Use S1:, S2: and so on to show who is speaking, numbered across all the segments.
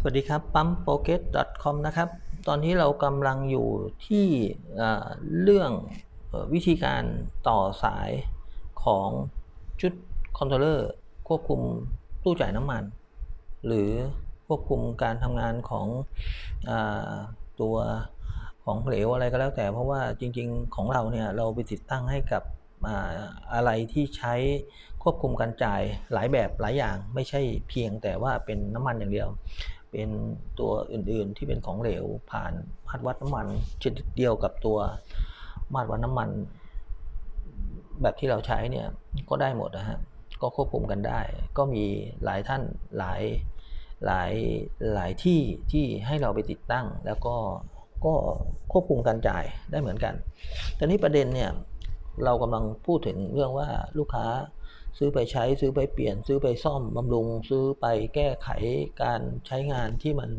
S1: สวัสดีครับปั๊มโปเกต .com นะครับ ตอนนี้เรากำลังอยู่ที่เรื่องวิธีการต่อสายของชุดคอนโทรลเลอร์ควบคุมตู้จ่ายน้ำมัน หรือควบคุมการทำงานของอตัวของเหลวอะไรก็แล้วแต่ เพราะว่าจริงๆของเราเนี่ยเราไปติดตั้งให้กับอะไรที่ใช้ควบคุมการจ่ายหลายแบบหลายอย่าง ไม่ใช่เพียงแต่ว่าเป็นน้ำมันอย่างเดียว เป็นตัวอื่นๆที่เป็นของเหลวผ่านมาตรวัดน้ำมันชนิดเดียวกับตัวมาตรวัดน้ำมัน แบบที่เราใช้เนี่ยก็ได้หมดนะฮะก็ควบคุมกันได้ ก็มีหลายท่านหลายหลายหลายที่ที่ให้เราไปติดตั้ง แล้วก็ก็ควบคุมการจ่ายได้เหมือนกัน แต่นี้ประเด็นเนี่ยเรากำลังพูดถึงเรื่องว่าลูกค้า ซื้อไปใช้ซื้อไปเปลี่ยน ซื้อไปซ่อมบำรุง ซื้อไปแก้ไขการใช้งานที่มัน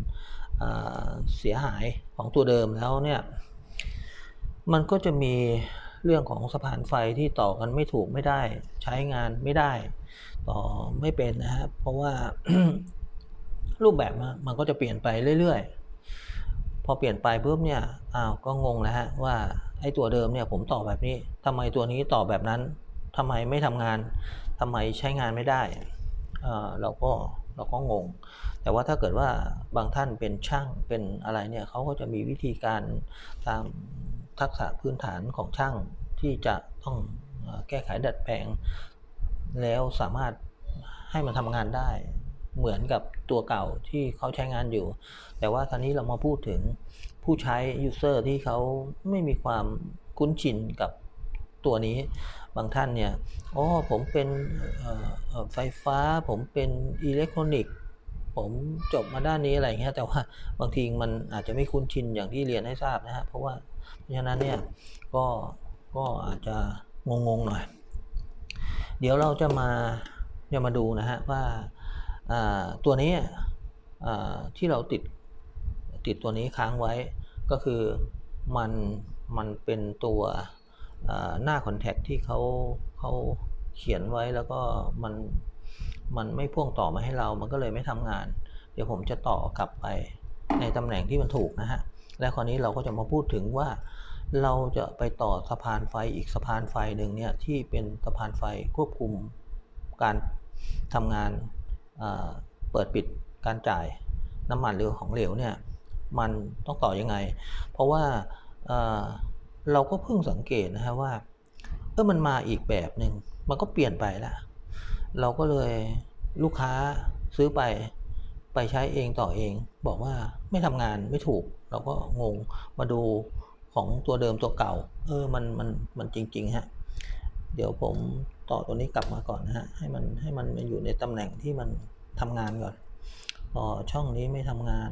S1: เสียหายของตัวเดิมแล้วเนี่ยมันก็จะมีเรื่องของสะพานไฟที่ต่อกันไม่ถูกไม่ได้ ใช้งานไม่ได้ ต่อไม่เป็นนะฮะเพราะว่ารูปแบบมันมันก็จะเปลี่ยนไปเรื่อยๆ พอเปลี่ยนไปปุ๊บเนี่ยอ้าวก็งงแล้วฮะว่าไอ้ตัวเดิมเนี่ยผมต่อแบบนี้ทำไมตัวนี้ต่อแบบนั้น ทำไมไม่ทำงานทำไมใช้งานไม่ได้เเราก็เราก็งง แต่ว่าถ้าเกิดว่าบางท่านเป็นช่างเป็นอะไรเนี่ยเขาก็จะมีวิธีการตามทักษะพื้นฐานของช่างที่จะต้องแก้ไขดัดแปลง แล้วสามารถให้มันทำงานได้เหมือนกับตัวเก่าที่เขาใช้งานอยู่ แต่ว่าคราวนี้เรามาพูดถึงผู้ใช้ user ที่เขาไม่มีความคุ้นชินกับ ตัวนี้ บางท่านเนี่ยอ๋อผมเป็นไฟฟ้า ผมเป็นอิเล็กทรอนิกส์ผมจบมาด้านนี้อะไรเงี้ยแต่ว่าบางทีมันอาจจะไม่คุ้นชินอย่างที่เรียนให้ทราบนะฮะเพราะว่าเพราะฉะนั้นเนี่ยก็ก็อาจจะงงๆหน่อย เดี๋ยวเราจะมาจะมาดูนะฮะว่าตัวนี้ที่เราติดติดตัวนี้ค้างไว้ก็คือมันมันเป็นตัว หน้าคอนแทคที่เขาเขาเขียนไว้แล้วก็มันมันไม่พ่วงต่อมาให้เรา มันก็เลยไม่ทำงาน เดี๋ยวผมจะต่อกลับไปในตำแหน่งที่มันถูกนะฮะ และคราวนี้เราก็จะมาพูดถึงว่าเราจะไปต่อสะพานไฟอีกสะพานไฟหนึ่งเนี่ยที่เป็นสะพานไฟควบคุมการทำงานเปิดปิดการจ่ายน้ำมันหรือของเหลวเนี่ยมันต้องต่อยังไง เพราะว่า เราก็เพิ่งสังเกตนะฮะว่าเออมันมาอีกแบบหนึ่งมันก็เปลี่ยนไปละเราก็เลยลูกค้าซื้อไปไปใช้เองต่อเอง บอกว่าไม่ทำงานไม่ถูก เราก็งงมาดูของตัวเดิมตัวเก่า เออมันมันมันจริงๆฮะเดี๋ยวผมต่อตัวนี้กลับมาก่อนนะฮะให้มันให้มันมาอยู่ในตำแหน่งที่มันทำงานก่อนต่อช่องนี้ไม่ทำงาน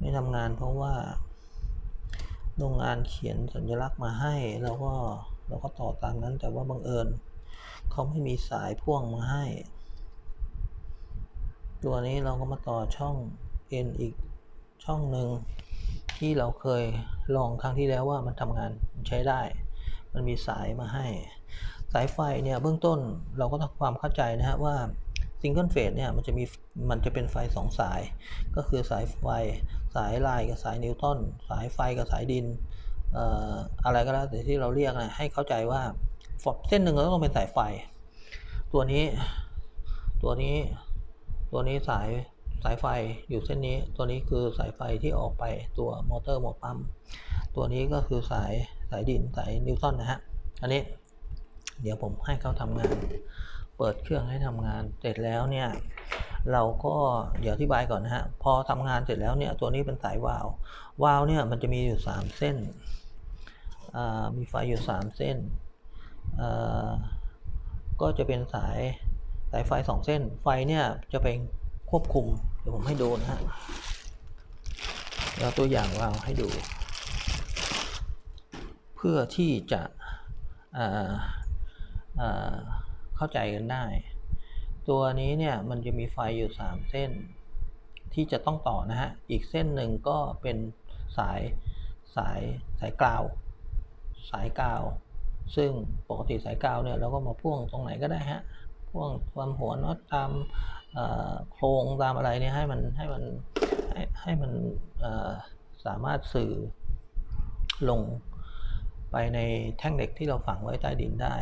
S1: ไม่ทำงานเพราะว่า โรงงานเขียนสัญลักษณ์มาให้เราก็เราก็ต่อตามนั้น แต่ว่าบังเอิญเขาไม่มีสายพ่วงมาให้ ตัวนี้เราก็มาต่อช่อง N อีกช่องหนึ่งที่เราเคยลองครั้งที่แล้วว่ามันทำงานใช้ได้ มันมีสายมาให้ สายไฟเนี่ยเบื้องต้นเราก็ต้องความเข้าใจนะฮะว่า ซิงเกิลเฟสเนี่ยมันจะมีมันจะเป็นไฟสองสาย ก็คือสายไฟสายลายกับสายนิวตันสายไฟกับสายดินอะไรก็แล้วแต่ที่เราเรียกนะให้เข้าใจว่าฟอบเส้นหนึ่งเราต้องเป็นสายไฟ ตัวนี้ตัวนี้ตัวนี้สายสายไฟอยู่เส้นนี้ ตัวนี้คือสายไฟที่ออกไปตัวมอเตอร์หมอปั๊มตัวนี้ก็คือสายสายดินสายนิวตันนะฮะอันนี้เดี๋ยวผมให้เขาทำงาน เปิดเครื่องให้ทำงานเสร็จแล้วเนี่ยเราก็เดี๋ยวอธิบายก่อนนะฮะพอทำงานเสร็จแล้วเนี่ยตัวนี้เป็นสายวาล์ววาล์วเนี่ยมันจะมีอยู่ 3 เส้นมีไฟอยู่ 3 เส้น ก็จะเป็นสายสายไฟ 2 เส้น ไฟเนี่ยจะเป็นควบคุมเดี๋ยวผมให้ดูนะฮะแล้วตัวอย่างวาล์วให้ดู เพื่อที่จะอ่าอ่า เข้าใจกันได้ ตัวนี้เนี่ยมันจะมีไฟอยู่ 3 เส้น ที่จะต้องต่อนะฮะ อีกเส้นหนึ่งก็เป็นสายสายสายกาว สายกาว ซึ่งปกติสายกาวเนี่ยเราก็มาพ่วงตรงไหนก็ได้ฮะ พ่วงตามหัวน็อตตามโครงตามอะไรเนี่ยให้มันให้มันให้ให้มันสามารถสื่อลงไปในแท่งเหล็กที่เราฝังไว้ใต้ดินได้